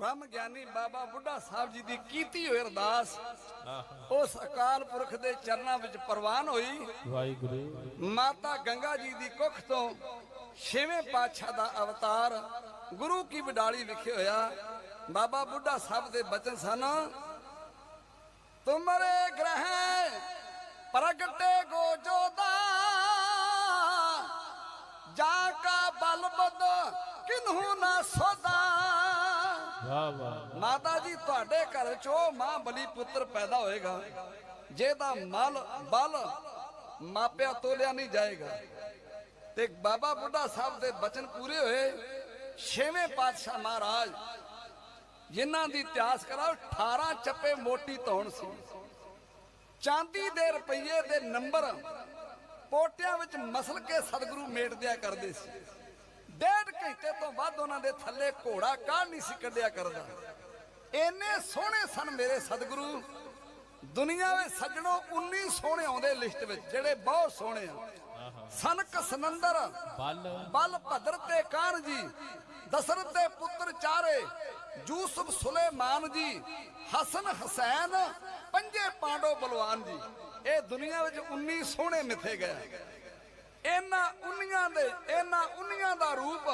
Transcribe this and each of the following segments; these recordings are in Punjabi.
ਬ੍ਰਹਮ ਗਿਆਨੀ ਬਾਬਾ ਬੁੱਢਾ ਸਾਹਿਬ ਜੀ ਦੀ ਕੀਤੀ ਹੋਈ ਅਰਦਾਸ। ਉਸ ਅਕਾਲ ਪੁਰਖ ਦੇ ਚਰਨਾਂ ਵਿੱਚ ਪ੍ਰਵਾਨ ਹੋਈ। ਵਾਹਿਗੁਰੂ। ਮਾਤਾ ਗੰਗਾ ਜੀ ਦੀ ਕੁੱਖ ਤੋਂ ਛੇਵੇਂ ਪਾਤਸ਼ਾਹ ਦਾ ਅਵਤਾਰ ਗੁਰੂ ਕੀ ਵਡਾਲੀ ਵਿਖੇ ਹੋਇਆ। ਬਾਬਾ ਬੁੱਢਾ ਸਾਹਿਬ ਦੇ ਬਚਨ ਸਨ ਤੁਮਰੇ ਗ੍ਰਹਿ ਪ੍ਰਗਟੇ ਗੋਜੋਦਾ ਜਾ ਕਾ ਬਲ ਬਦ ਕਿਨਹੂ ਨਾ ਸੋਦਾ। ਵਾਹ ਵਾਹ ਮਾਤਾ ਜੀ, ਤੁਹਾਡੇ ਘਰ ਚੋਂ ਮਾਂ ਬਲੀ ਪੁੱਤਰ ਪੈਦਾ ਹੋਏਗਾ। ਜਿਹਦਾ ਮਲ, ਬਲ ਮਾਪਿਆ ਤੋਲਿਆ ਨਹੀਂ ਜਾਏਗਾ। ਤੇ ਬਾਬਾ ਬੁੱਢਾ ਸਾਹਿਬ ਦੇ ਬਚਨ ਪੂਰੇ ਹੋਏ। ਛੇਵੇਂ ਪਾਤਸ਼ਾਹ ਮਹਾਰਾਜ, ਜਿਨ੍ਹਾਂ ਦੀ ਇਤਿਹਾਸ ਕਰਾਓ 18 ਚੱਪੇ ਮੋਟੀ ਧੌਣ ਸੀ। ਚਾਂਦੀ ਦੇ ਰੁਪਈਏ ਦੇ ਨੰਬਰ ਪੋਟਿਆਂ ਵਿੱਚ ਮਸਲ ਕੇ ਸਤਿਗੁਰੂ ਮੇਟ ਦਿਆ ਕਰਦੇ ਸੀ। ਡੇਢ ਘੰਟੇ ਤੋਂ ਵੱਧ ਉਹਨਾਂ ਦੇ ਥੱਲੇ ਘੋੜਾ ਕਾਹ ਨਹੀਂ ਸੀ ਕੱਢਿਆ ਕਰਦਾ? ਇੰਨੇ ਸੋਹਣੇ ਸਨ ਮੇਰੇ ਸਤਿਗੁਰੂ। ਦੁਨੀਆ ਵਿੱਚ ਸੱਜਣੋ 19 ਸੋਹਣੇ ਆਉਂਦੇ ਲਿਸਟ ਵਿੱਚ ਜਿਹੜੇ ਬਹੁਤ ਸੋਹਣੇ ਆ। ਸਨਕ ਸਨੰਦਰ ਬਲ। ਬਲ ਭਦਰ ਤੇ ਕਾਨ ਜੀ? ਦਸ਼ਰਥ ਦੇ ਪੁੱਤਰ ਚਾਰੇ ਯੂਸਫ ਸੁਲੇਮਾਨ ਜੀ ਹਸਨ ਹਸੈਨ ਪੰਜੇ ਪਾਂਡੋ ਬਲਵਾਨ ਜੀ। ਇਹ ਦੁਨੀਆ ਵਿੱਚ 19 ਸੋਹਣੇ ਮਿੱਥੇ ਗਏ। ਇਹਨਾਂ ਉਨੀਆਂ ਦੇ ਇਹਨਾਂ ਉਨੀਆਂ ਦਾ ਰੂਪ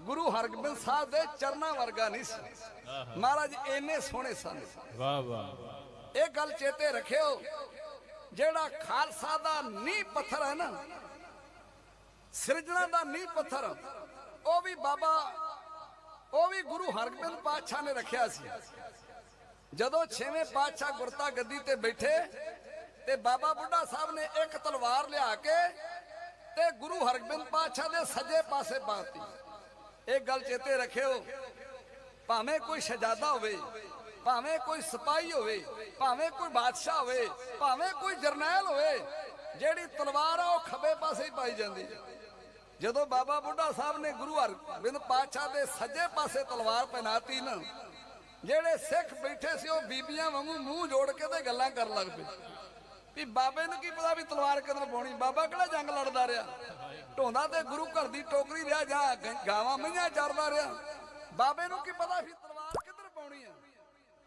ਗੁਰੂ ਹਰਗੋਬਿੰਦ ਸਾਹਿਬ ਦੇ ਚਰਨਾਂ ਵਰਗਾ ਨਹੀਂ ਸੀ। ਮਹਾਰਾਜ ਇੰਨੇ ਸੋਹਣੇ ਸਨ। ਵਾਹ ਵਾਹ। ਇਹ ਗੱਲ ਚੇਤੇ ਰੱਖਿਓ ਜਿਹੜਾ ਖਾਲਸਾ ਦਾ ਨੀਂਹ ਪੱਥਰ ਹੈ ਨਾ ਸਿਰਜਣਾ ਦਾ ਨੀਂਹ ਪੱਥਰ ਉਹ ਵੀ ਬਾਬਾ ਉਹ ਵੀ ਗੁਰੂ ਹਰਗੋਬਿੰਦ ਪਾਤਸ਼ਾਹ ਨੇ ਰੱਖਿਆ ਸੀ। ਜਦੋਂ ਛੇਵੇਂ ਪਾਤਸ਼ਾਹ ਗੁਰਤਾ ਗੱਦੀ ਤੇ ਬੈਠੇ ਤੇ ਬਾਬਾ ਬੁੱਢਾ ਸਾਹਿਬ ਨੇ ਇੱਕ ਤਲਵਾਰ ਲਿਆ ਕੇ ਤੇ ਗੁਰੂ ਹਰਗੋਬਿੰਦ ਪਾਤਸ਼ਾਹ ਦੇ ਸੱਜੇ ਪਾਸੇ ਪਾਤੀ ਇਹ ਗੱਲ ਚੇਤੇ ਰੱਖਿਓ। ਭਾਵੇਂ ਕੋਈ ਸ਼ਹਜ਼ਾਦਾ ਹੋਵੇ, ਭਾਵੇਂ ਕੋਈ ਸਿਪਾਹੀ ਹੋਵੇ, ਭਾਵੇਂ ਕੋਈ ਬਾਦਸ਼ਾਹ ਹੋਵੇ, ਭਾਵੇਂ ਕੋਈ ਜਰਨੈਲ ਹੋਵੇ, ਜਿਹੜੀ ਤਲਵਾਰ ਆ ਉਹ ਖੱਬੇ ਪਾਸੇ ਹੀ ਪਾਈ ਜਾਂਦੀ ਜਦੋਂ ਬਾਬਾ ਬੁੱਢਾ ਸਾਹਿਬ ਨੇ ਗੁਰੂ ਹਰਗੋਬਿੰਦ ਪਾਤਸ਼ਾਹ ਦੇ ਸੱਜੇ ਪਾਸੇ ਤਲਵਾਰ ਪਹਿਨਾਤੀ ਨਾ, ਜਿਹੜੇ ਸਿੱਖ ਬੈਠੇ ਸੀ ਉਹ ਬੀਬੀਆਂ ਵਾਂਗੂ ਮੂੰਹ ਜੋੜ ਕੇ ਤੇ ਗੱਲਾਂ ਕਰਨ ਲੱਗ ਪਏ। ਵੀ ਬਾਬੇ ਨੂੰ ਕੀ ਪਤਾ ਵੀ ਤਲਵਾਰ ਕਿੱਧਰ ਪਾਉਣੀ? ਬਾਬਾ ਕਿਹੜਾ ਜੰਗ ਲੜਦਾ ਰਿਹਾ? ਢੋਂਦਾ ਤੇ ਗੁਰੂ ਘਰ ਦੀ ਟੋਕਰੀ ਰਿਹਾ ਜਾਂ ਗਾਵਾਂ ਮਈਆਂ ਚਰਦਾ ਰਿਹਾ? ਬਾਬੇ ਨੂੰ ਕੀ ਪਤਾ ਵੀ ਤਲਵਾਰ ਕਿੱਧਰ ਪਾਉਣੀ ਆ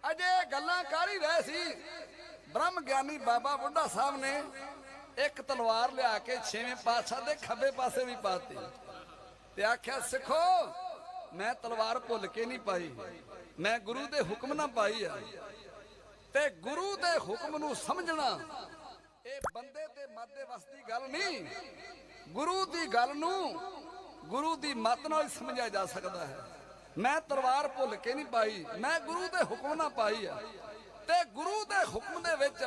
ਅਜੇ ਗੱਲਾਂ ਕਰ ਹੀ ਰਹੇ ਸੀ। ਬ੍ਰਹਮ ਗਿਆਨੀ ਬਾਬਾ ਬੁੱਢਾ ਸਾਹਿਬ ਨੇ ਇੱਕ ਤਲਵਾਰ ਲਿਆ ਕੇ ਛੇਵੇਂ ਪਾਤਸ਼ਾਹ ਦੇ ਖੱਬੇ ਪਾਸੇ ਵੀ ਪਾਤੀ ਤੇ ਆਖਿਆ, ਸਿੱਖੋ, ਮੈਂ ਤਲਵਾਰ ਭੁੱਲ ਕੇ ਨਹੀਂ ਪਾਈ। ਮੈਂ ਗੁਰੂ ਦੇ ਹੁਕਮ ਨਾਲ ਪਾਈ ਆ। ਤੇ ਗੁਰੂ ਦੇ ਹੁਕਮ ਨੂੰ ਸਮਝਣਾ ਇਹ ਬੰਦੇ ਤੇ ਮਾਦੇ ਵਸ ਗੱਲ ਨਹੀਂ। ਗੁਰੂ ਦੀ ਗੱਲ ਨੂੰ ਗੁਰੂ ਦੀ ਮੱਤ ਨਾਲ ਸਮਝਿਆ ਜਾ ਸਕਦਾ ਹੈ। ਮੈਂ ਤਲਵਾਰ ਭੁੱਲ ਕੇ ਨਹੀਂ ਪਾਈ। ਮੈਂ ਗੁਰੂ ਦੇ ਹੁਕਮ ਨਾਲ ਪਾਈ ਆ। ਤੇ ਗੁਰੂ ਦੇ ਹੁਕਮ ਦੇ ਵਿੱਚ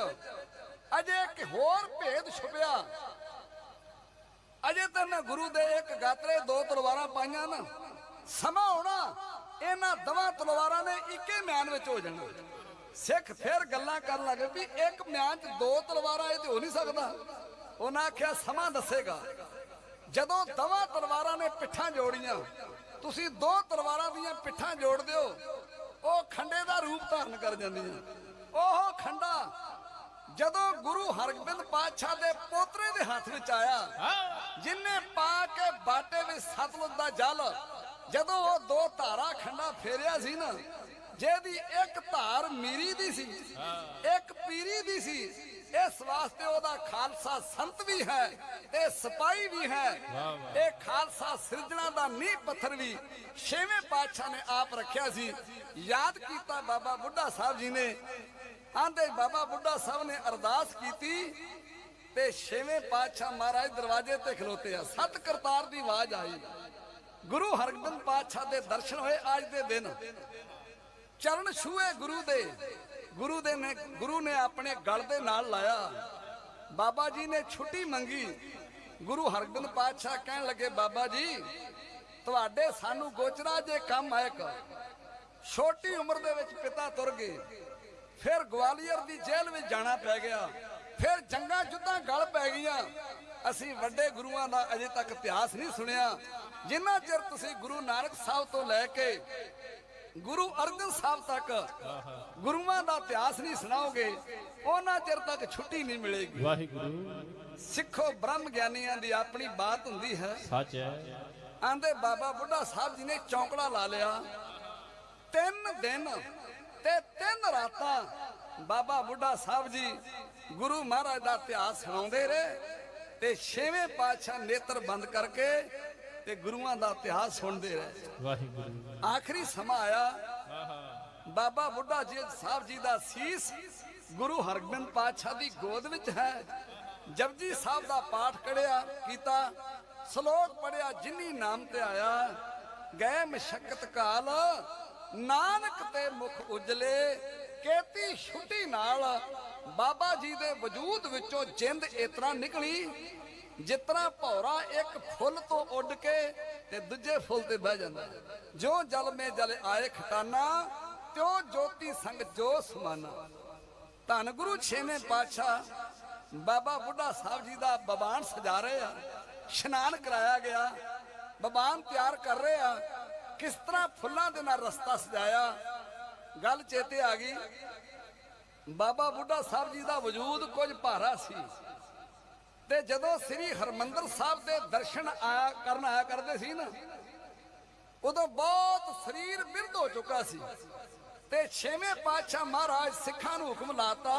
ਅਜੇ ਇੱਕ ਹੋਰ ਭੇਦ ਛੁਪਿਆ। ਅਜੇ ਤਾਂ ਮੈਂ ਗੁਰੂ ਦੇ ਇੱਕ ਗਾਤਰੇ ਦੋ ਤਲਵਾਰਾਂ ਪਾਈਆਂ ਨਾ। ਸਮਾਂ ਹੋਣਾ, ਇਹਨਾਂ ਦਵਾਂ ਤਲਵਾਰਾਂ ਨੇ ਇੱਕੇ ਮੈਨ ਵਿੱਚ ਹੋ ਜਾਣਾ। ਸਿੱਖ ਫਿਰ ਗੱਲਾਂ ਕਰਨ ਲੱਗੇ ਵੀ ਇੱਕ ਮਿਆਨ 'ਚ ਦੋ ਤਲਵਾਰਾਂ ਇਹ ਤੇ ਹੋ ਨਹੀਂ ਸਕਦਾ। ਉਹਨਾਂ ਆਖਿਆ, ਸਮਾਂ ਦੱਸੇਗਾ। ਜਦੋਂ ਦਵਾਂ ਤਲਵਾਰਾਂ ਨੇ ਪਿੱਠਾਂ ਜੋੜੀਆਂ, ਤੁਸੀਂ ਦੋ ਤਲਵਾਰਾਂ ਦੀਆਂ ਪਿੱਠਾਂ ਜੋੜ ਦਿਓ, ਉਹ ਖੰਡੇ ਦਾ ਰੂਪ ਧਾਰਨ ਕਰ ਜਾਂਦੀਆਂ। ਉਹ ਖੰਡਾ ਜਦੋਂ ਗੁਰੂ ਹਰਗੋਬਿੰਦ ਪਾਤਸ਼ਾਹ ਦੇ ਪੋਤਰੇ ਦੇ ਹੱਥ ਵਿੱਚ ਆਇਆ ਹਾਂ ਪਾ ਕੇ ਬਾਟੇ ਵਿੱਚ ਸਤਲੁਜ ਦਾ ਜਲ, ਜਦੋਂ ਉਹ ਦੋ ਧਾਰਾ ਖੰਡਾ ਫੇਰਿਆ ਸੀ ਨਾ ਜਿਹਦੀ ਇੱਕ ਧਾਰ ਮੀਰੀ ਦੀ ਸੀ, ਇੱਕ ਪੀਰੀ ਦੀ ਸੀ, ਇਸ ਵਾਸਤੇ ਉਹਦਾ ਖਾਲਸਾ ਸੰਤ ਵੀ ਹੈ ਤੇ ਸਿਪਾਹੀ ਵੀ ਹੈ। ਇਹ ਖਾਲਸਾ ਸਿਰਜਣਾ ਦਾ ਨੀਂਹ ਪੱਥਰ ਵੀ ਛੇਵੇਂ ਪਾਤਸ਼ਾਹ ਨੇ ਆਪ ਰੱਖਿਆ ਸੀ। ਯਾਦ ਕੀਤਾ ਬਾਬਾ ਬੁੱਢਾ ਸਾਹਿਬ ਜੀ ਨੇ ਆਂਦੇ ਬਾਬਾ ਬੁੱਢਾ ਸਾਹਿਬ ਨੇ ਅਰਦਾਸ ਕੀਤੀ ਤੇ ਛੇਵੇਂ ਪਾਤਸ਼ਾਹ ਮਹਾਰਾਜ ਦਰਵਾਜ਼ੇ ਤੇ ਖਲੋਤੇ ਆ। ਸਤ ਕਰਤਾਰ ਦੀ ਆਵਾਜ਼ ਆਈ। ਗੁਰੂ ਹਰਗੋਬਿੰਦ ਪਾਤਸ਼ਾਹ ਦੇ ਦਰਸ਼ਨ ਹੋਏ ਅੱਜ ਦੇ ਦਿਨ। ਚਰਨ ਛੂਏ ਗੁਰੂ ਦੇ। ਗੁਰੂ ਦੇ ਨੇ ਗੁਰੂ ਨੇ ਆਪਣੇ ਗਲ ਦੇ ਨਾਲ ਲਾਇਆ। ਬਾਬਾ ਜੀ ਨੇ ਛੁੱਟੀ ਮੰਗੀ। ਗੁਰੂ ਹਰਗੋਬਿੰਦ ਪਾਤਸ਼ਾਹ ਕਹਿਣ ਲੱਗੇ, ਬਾਬਾ ਜੀ, ਤੁਹਾਡੇ ਸਾਨੂੰ ਗੋਚਰਾ ਜੇ ਕੰਮ ਆਇਕ ਛੋਟੀ ਉਮਰ ਦੇ ਵਿੱਚ ਪਿਤਾ ਤੁਰ ਗਏ। ਫਿਰ ਗਵਾਲੀਅਰ ਦੀ ਜੇਲ੍ਹ ਵਿੱਚ ਜਾਣਾ ਪੈ ਗਿਆ। ਫਿਰ ਜੰਗਾਂ ਜੁੱਦਾਂ ਗਲ ਪੈ ਗਈਆਂ। ਅਸੀਂ ਵੱਡੇ ਗੁਰੂਆਂ ਦਾ ਅਜੇ ਤੱਕ ਇਤਿਹਾਸ ਨਹੀਂ ਸੁਣਿਆ। ਜਿੰਨਾ ਚਿਰ ਤੁਸੀਂ ਗੁਰੂ ਨਾਨਕ ਸਾਹਿਬ ਤੋਂ ਲੈ ਕੇ ਗੁਰੂ ਅਰਜਨ ਸਾਹਿਬ ਤੱਕ ਗੁਰੂਆਂ ਦਾ ਇਤਿਹਾਸ ਨਹੀਂ ਸੁਣਾਓਗੇ ਉਹਨਾਂ ਚਿਰ ਤੱਕ ਛੁੱਟੀ ਨਹੀਂ ਮਿਲੇਗੀ। ਵਾਹਿਗੁਰੂ। ਸਿੱਖੋ ਬ੍ਰਹਮ ਗਿਆਨੀਆਂ ਦੀ ਆਪਣੀ ਬਾਤ ਹੁੰਦੀ ਹੈ। ਸੱਚ ਹੈ। ਆਂਦੇ ਬਾਬਾ ਬੁੱਢਾ ਸਾਹਿਬ ਜੀ ਨੇ ਚੌਂਕੜਾ ਲਾ ਲਿਆ। ਤਿੰਨ ਦਿਨ ਤੇ ਤਿੰਨ ਰਾਤਾਂ ਬਾਬਾ ਬੁੱਢਾ ਸਾਹਿਬ ਜੀ ਗੁਰੂ ਮਹਾਰਾਜ ਦਾ ਇਤਿਹਾਸ ਸੁਣਾਉਂਦੇ ਰਹੇ ਤੇ ਛੇਵੇਂ ਪਾਤਸ਼ਾਹ ਨੇਤਰ ਬੰਦ ਕਰਕੇ ਤੇ ਗੁਰੂਆਂ ਦਾ ਇਤਿਹਾਸ ਸੁਣਦੇ ਰਹੇ। ਵਾਹਿਗੁਰੂ। ਆਖਰੀ ਸਮਾਂ ਆਇਆ। ਬਾਬਾ ਬੁੱਢਾ ਜੀ ਸਾਹਿਬ ਜੀ ਦਾ ਸੀਸ ਗੁਰੂ ਹਰਗੋਬਿੰਦ ਪਾਤਸ਼ਾਹ ਦੀ ਗੋਦ ਵਿੱਚ ਹੈ। ਜਪਜੀ ਸਾਹਿਬ ਦਾ ਪਾਠ ਕੜਿਆ ਕੀਤਾ। ਸ਼ਲੋਕ ਪੜਿਆ ਜਿਨੀ ਨਾਮ ਤੇ ਆਇਆ ਗਏ ਮਸ਼ਕਤ ਕਾਲ ਨਾਨਕ ਤੇ ਮੁਖ ਉਜਲੇ ਕੇਤੀ ਛੁੱਟੀ ਨਾਲ ਬਾਬਾ ਜੀ ਦੇ ਵਜੂਦ ਵਿੱਚੋਂ ਜਿੰਦ ਇਤਨਾ ਨਿਕਲੀ ਜਿਸ ਤਰ੍ਹਾਂ ਭੌਰਾ ਇੱਕ ਫੁੱਲ ਤੋਂ ਉੱਡ ਕੇ ਤੇ ਦੂਜੇ ਫੁੱਲ ਤੇ ਬਹਿ ਜਾਂਦਾ। ਜੋ ਜਲ ਮੇ ਜਲ ਆਏ ਖਟਾਨਾ, ਤਿਉ ਜੋਤੀ ਸੰਗ ਜੋ ਸਮਾਨਾ। ਧੰਨ ਗੁਰੂ ਛੇਵੇਂ ਪਾਤਸ਼ਾਹ, ਬਾਬਾ ਬੁੱਢਾ ਸਾਹਿਬ ਜੀ ਦਾ ਬਬਾਨ ਸਜਾ ਰਹੇ ਆ, ਇਸ਼ਨਾਨ ਕਰਾਇਆ ਗਿਆ, ਬਬਾਨ ਤਿਆਰ ਕਰ ਰਹੇ ਆ, ਕਿਸ ਤਰ੍ਹਾਂ ਫੁੱਲਾਂ ਦੇ ਨਾਲ ਰਸਤਾ ਸਜਾਇਆ। ਗੱਲ ਚੇਤੇ ਆ ਗਈ, ਬਾਬਾ ਬੁੱਢਾ ਸਾਹਿਬ ਜੀ ਦਾ ਵਜੂਦ ਕੁਝ ਭਾਰਾ ਸੀ। ਤੇ ਜਦੋਂ ਸ੍ਰੀ ਹਰਮੰਦਰ ਸਾਹਿਬ ਦੇ ਦਰਸ਼ਨ ਆਇਆ, ਕਰਨ ਆਇਆ ਕਰਦੇ ਸੀ ਨਾ, ਉਦੋਂ ਬਹੁਤ ਸਰੀਰ ਬਿਰਧ ਹੋ ਚੁੱਕਾ ਸੀ। ਤੇ ਛੇਵੇਂ ਪਾਤਸ਼ਾਹ ਮਹਾਰਾਜ ਸਿੱਖਾਂ ਨੂੰ ਹੁਕਮ ਲਾਤਾ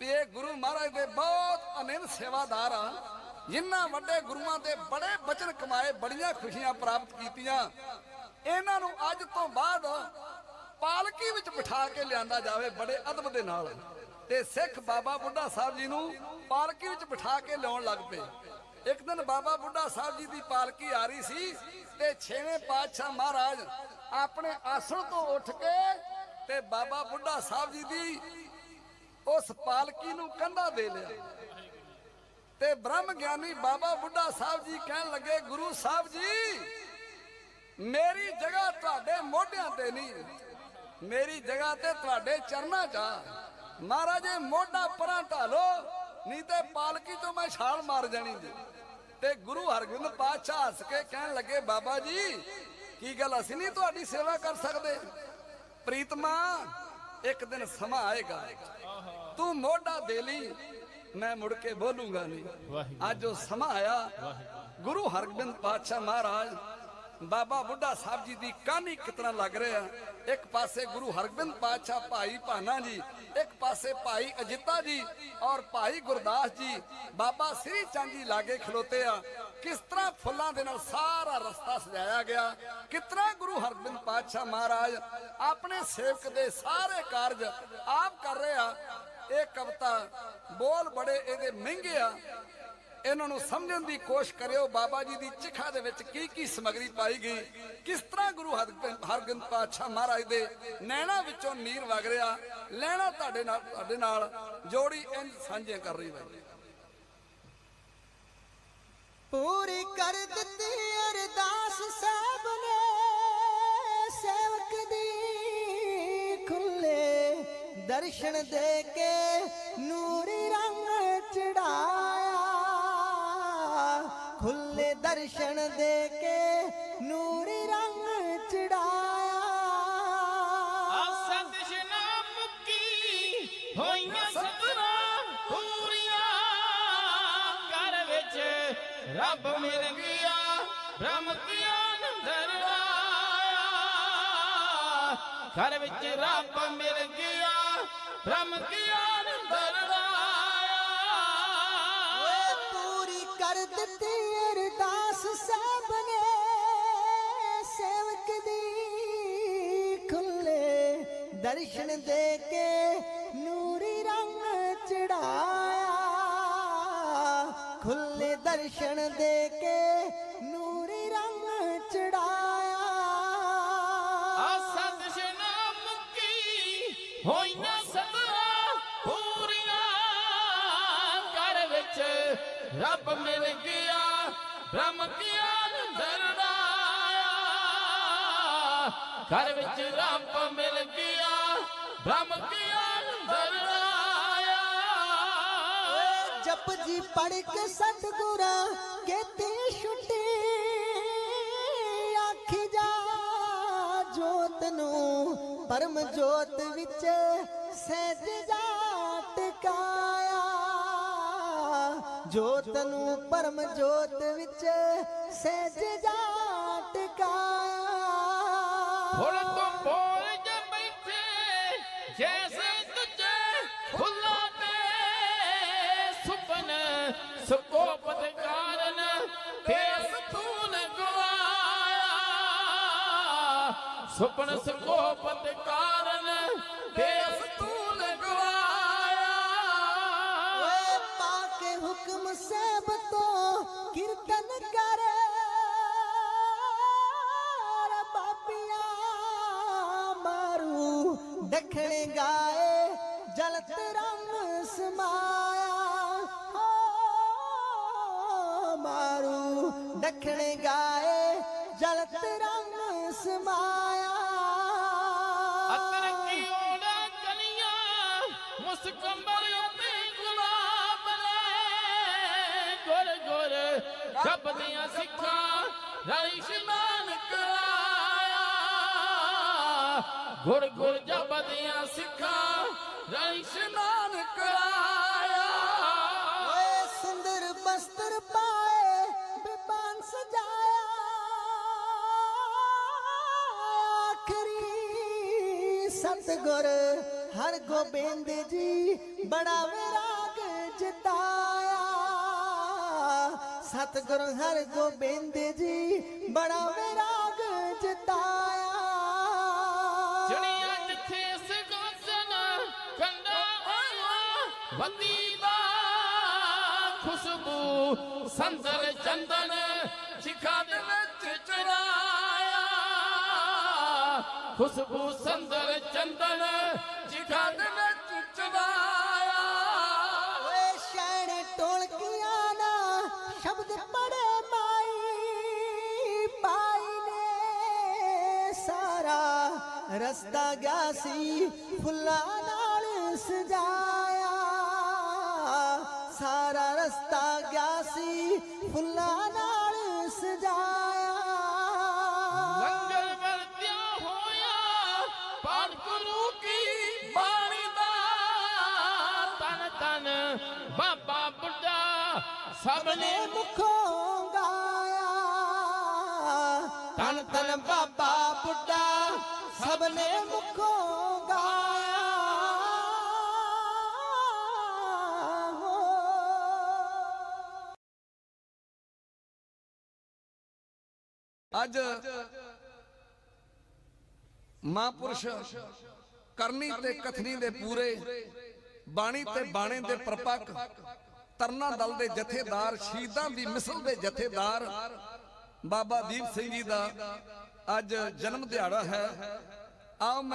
ਵੀ ਇਹ ਗੁਰੂ ਮਹਾਰਾਜ ਦੇ ਬਹੁਤ ਅਨੰਨ ਸੇਵਾਦਾਰ ਆ, ਜਿਨ੍ਹਾਂ ਵੱਡੇ ਗੁਰੂਆਂ ਦੇ ਬੜੇ ਬਚਨ ਕਮਾਏ, ਬੜੀਆਂ ਖੁਸ਼ੀਆਂ ਪ੍ਰਾਪਤ ਕੀਤੀਆਂ। ਇਹਨਾਂ ਨੂੰ ਅੱਜ ਤੋਂ ਬਾਅਦ ਪਾਲਕੀ ਵਿੱਚ ਬਿਠਾ ਕੇ ਲਿਆਂਦਾ ਜਾਵੇ, ਬੜੇ ਅਦਬ ਦੇ ਨਾਲ। ਤੇ ਸਿੱਖ ਬਾਬਾ ਬੁੱਢਾ ਸਾਹਿਬ ਜੀ ਨੂੰ ਪਾਲਕੀ ਵਿੱਚ ਬਿਠਾ ਕੇ ਲਿਆਉਣ ਲੱਗ ਪਏ। ਇੱਕ ਦਿਨ ਬਾਬਾ ਬੁੱਢਾ ਸਾਹਿਬ ਜੀ ਦੀ ਪਾਲਕੀ ਆ ਰਹੀ ਸੀ ਤੇ ਛੇਵੇਂ ਪਾਤਸ਼ਾਹ ਮਹਾਰਾਜ ਆਪਣੇ ਆਸਣ ਤੋਂ ਉੱਠ ਕੇ ਤੇ ਬਾਬਾ ਬੁੱਢਾ ਸਾਹਿਬ ਜੀ ਦੀ ਉਸ ਪਾਲਕੀ ਨੂੰ ਕੰਧਾ ਦੇ ਲਿਆ। ਤੇ ਬ੍ਰਹਮ ਗਿਆਨੀ ਬਾਬਾ ਬੁੱਢਾ ਸਾਹਿਬ ਜੀ ਕਹਿਣ ਲੱਗੇ, ਗੁਰੂ ਸਾਹਿਬ ਜੀ, ਮੇਰੀ ਜਗ੍ਹਾ ਤੁਹਾਡੇ ਮੋਢਿਆਂ ਤੇ ਨਹੀਂ। ਮੇਰੀ ਜਗ੍ਹਾ ਤੇ ਤੁਹਾਡੇ ਚਰਨਾਂ 'ਚ ਆ। ਮਹਾਰਾਜ ਮੋਢਾ ਪਰਾਂ ਢਾਲੋ ਨਹੀਂ ਤੇ ਪਾਲਕੀ ਤੋਂ ਮੈਂ ਛਾਲ ਮਾਰ ਜਾਣੀ ਜੀ। ਤੇ ਗੁਰੂ ਹਰਗੋਬਿੰਦ ਪਾਤਸ਼ਾਹ ਹੱਸ ਕੇ ਕਹਿਣ ਲੱਗੇ ਬਾਬਾ ਜੀ ਕੀ ਗੱਲ ਅਸੀਂ ਨਹੀਂ ਤੁਹਾਡੀ ਸੇਵਾ ਕਰ ਸਕਦੇ? ਪ੍ਰੀਤਮਾ ਇੱਕ ਦਿਨ ਸਮਾਂ ਆਏਗਾ। ਤੂੰ ਮੋਢਾ ਦੇ ਲਈ ਮੈਂ ਮੁੜ ਕੇ ਬੋਲੂੰਗਾ ਨਹੀਂ। ਅੱਜ ਉਹ ਸਮਾਂ ਆਇਆ। ਗੁਰੂ ਹਰਗੋਬਿੰਦ ਪਾਤਸ਼ਾਹ ਮਹਾਰਾਜ ਬਾਬਾ ਬੁੱਢਾ ਸਾਹਿਬ ਜੀ ਦੀ ਕਹਾਣੀ ਕਿਤਨਾ ਲੱਗ ਰਿਹਾ। ਇੱਕ ਪਾਸੇ ਗੁਰੂ ਹਰਗੋਬਿੰਦ ਪਾਤਸ਼ਾਹ ਭਾਈ ਭਾਨਾ ਜੀ, ਇੱਕ ਪਾਸੇ ਭਾਈ ਅਜਿੱਤਾ ਜੀ ਔਰ ਭਾਈ ਗੁਰਦਾਸ ਜੀ। ਬਾਬਾ ਸ੍ਰੀ ਚੰਦ ਜੀ ਲਾਗੇ ਖਲੋਤੇ ਆ। ਕਿਸ ਤਰ੍ਹਾਂ ਫੁੱਲਾਂ ਦੇ ਨਾਲ ਸਾਰਾ ਰਸਤਾ ਸਜਾਇਆ ਗਿਆ। ਕਿਤਨਾ ਗੁਰੂ ਹਰਗੋਬਿੰਦ ਪਾਤਸ਼ਾਹ ਮਹਾਰਾਜ ਆਪਣੇ ਸੇਵਕ ਦੇ ਸਾਰੇ ਕਾਰਜ ਆਪ ਕਰ ਰਹੇ ਆ। ਇਹ ਕਵਿਤਾ ਬੋਲ ਬੜੇ ਇਹਦੇ ਮਹਿੰਗੇ ਆ। ਇਹਨਾਂ ਨੂੰ ਸਮਝਣ ਦੀ ਕੋਸ਼ਿਸ਼ ਕਰਿਓ, ਬਾਬਾ ਜੀ ਦੀ ਚਿਖਾ ਦੇ ਵਿੱਚ ਕੀ ਕੀ ਸਮਗਰੀ ਪਾਈ ਗਈ, ਕਿਸ ਤਰ੍ਹਾਂ ਗੁਰੂ ਹਰਗੋਬਿੰਦ ਪਾਤਸ਼ਾਹ ਮਹਾਰਾਜ ਦੇ ਨੈਣਾ ਵਿੱਚੋਂ ਨੀਰ ਵਗ ਰਿਹਾ, ਲੈਣਾ ਤੁਹਾਡੇ ਨਾਲ ਤੁਹਾਡੇ ਨਾਲ, ਜੋੜੀ ਇੰਜ ਸਾਂਝੇ ਕਰ ਰਹੀ ਬਾਈ। ਪੂਰੀ ਕਰ ਦਿੱਤੀ ਅਰਦਾਸ ਸਾਹਿਬ ਨੇ, ਸੇਵਕ ਦੀ ਖੁੱਲੇ ਦਰਸ਼ਨ ਦੇ ਕੇ ਨੂਰੀ ਦਰਸ਼ਨ ਦੇ ਕੇ ਨੂਰੀ ਰੰਗ ਚੜਾਇਆ। ਆਸਾ ਦਿਸ਼ਨਾ ਮੁੱਕੀ ਹੋਈਆਂ ਸਤਰਾਂ ਪੂਰੀਆਂ। ਘਰ ਵਿੱਚ ਰੱਬ ਮਿਲ ਗਿਆ ਬ੍ਰਹਮ ਗਿਆਨ ਦਰਵਾਇਆ ਘਰ ਵਿੱਚ ਰੱਬ ਮਿਲ ਗਿਆ ਬ੍ਰਹਮ ਗਿਆਨ ਦਰਵਾਇਆ ਓਏ ਪੂਰੀ ਕਰ ਦਿੱਤੀ ਦਰਸ਼ਨ ਦੇ ਕੇ ਨੂਰੀ ਰੰਗ ਚੜਾਇਆ। ਖੁੱਲੇ ਦਰਸ਼ਨ ਦੇ ਕੇ ਨੂਰੀ ਰੰਗ ਚੜਾਇਆ। ਆਸਾ ਦਿਸ਼ਨਾ ਮੁੱਕੀ ਹੋਈਆਂ ਸਤਰਾਂ ਪੂਰੀਆਂ ਘਰ ਵਿੱਚ ਰੱਬ ਮਿਲ ਗਿਆ, ਬ੍ਰਹਮ ਗਿਆਨ ਦਰੜਾਇਆ। ਘਰ ਵਿੱਚ ਰੱਬ ਮਿਲ ਗਿਆ ਬ੍ਰਹਮ ਗਿਆਨ ਦਰੜਾਇਆ ਜਪ ਜੀ ਪੜ ਕੇ ਸਤਗੁਰਾਂ ਕੇਤੀ ਛੁੱਟੀ, ਆਖੀ ਜਾ ਜੋਤ ਨੂੰ ਪਰਮ ਜੋਤ ਵਿੱਚ ਸਹਿਜ ਜਾ ਟਿਕਾਇਆ। ਜੋਤ ਨੂੰ ਪਰਮ ਜੋਤ ਵਿੱਚ ਸਹਿਜ ਜਾ ਸੁਪਨ ਸਕੋਪਤ ਕਾਰਨ ਦੇਸ ਤੂਲ ਗਵਾਇਆ। ਓਏ ਪਾਕ ਹੁਕਮ ਸਹਿਬ ਤੋਂ ਕੀਰਤਨ ਕਰ। ਰ ਮਾਰੂ ਦਖਣ ਗਾਏ, ਜਲਤ ਰੰਗ ਸਮਾਇਆ। ਹੋ ਮਾਰੂ ਦਖਣ ਗਾਏ। ਸ਼ਬਦੀਆਂ ਸਿੱਖਾਂ ਰਾਈ ਇਸ਼ਨਾਨ ਕਰਾਇਆ। ਗੁਰ ਗੁਰ ਜਬਦੀਆਂ ਸਿੱਖਾਂ ਰਾਈ ਇਸ਼ਨਾਨ ਕਰਾਇਆ। ਓਏ ਸੁੰਦਰ ਬਸਤਰ ਪਾਏ ਬਿਬਾਨ ਸਜਾਇਆ। ਆਖਰੀ ਸਤਗੁਰ ਹਰ ਗੋਬਿੰਦ ਜੀ ਬੜਾ ਸਤਗੁਰ ਹਰ ਗੋਬਿੰਦ ਜੀ, ਬੜਾ ਵਿਰਾਗ ਜਤਾਇਆ। ਜਣੀਆਂ ਜਿੱਥੇ ਸਗੋਸਨ ਕੰਡਾ ਆਇਆ ਵੰਦੀ ਦਾ ਖੁਸ਼ਬੂ ਸੰਦਰ ਚੰਦਨ ਸ਼ਬਦ ਪੜੇ ਮਾਈ ਪਾਈ ਨੇ ਸਾਰਾ ਰਸਤਾ ਗਿਆ ਸੀ ਫੁੱਲਾਂ ਨਾਲ ਸਜਾਇਆ। ਸਾਰਾ ਸਭ ਨੇ ਨੇ ਮੁਖੋਂ ਗਾਇਆ ਤਨ ਤਨ ਬਾਬਾ ਬੁੱਢਾ ਸਭ ਨੇ ਮੁਖੋਂ ਗਾਇਆ ਅੱਜ ਮਹਾਂਪੁਰਸ਼ ਕਰਨੀ ਤੇ ਕਥਨੀ ਦੇ ਪੂਰੇ, ਬਾਣੀ ਤੇ ਬਾਣੇ ਦੇ ਪ੍ਰਪੱਕ ਤਰਨਾ ਦਲ ਦੇ ਜਥੇਦਾਰ, ਸ਼ਹੀਦਾਂ ਦੀ ਮਿਸਲ ਦੇ ਜਥੇਦਾਰ ਬਾਬਾ ਦੀਪ ਸਿੰਘ ਜੀ ਦਾ ਅੱਜ ਜਨਮ ਦਿਹਾੜਾ ਹੈ। ਆਓ ਮੈਂ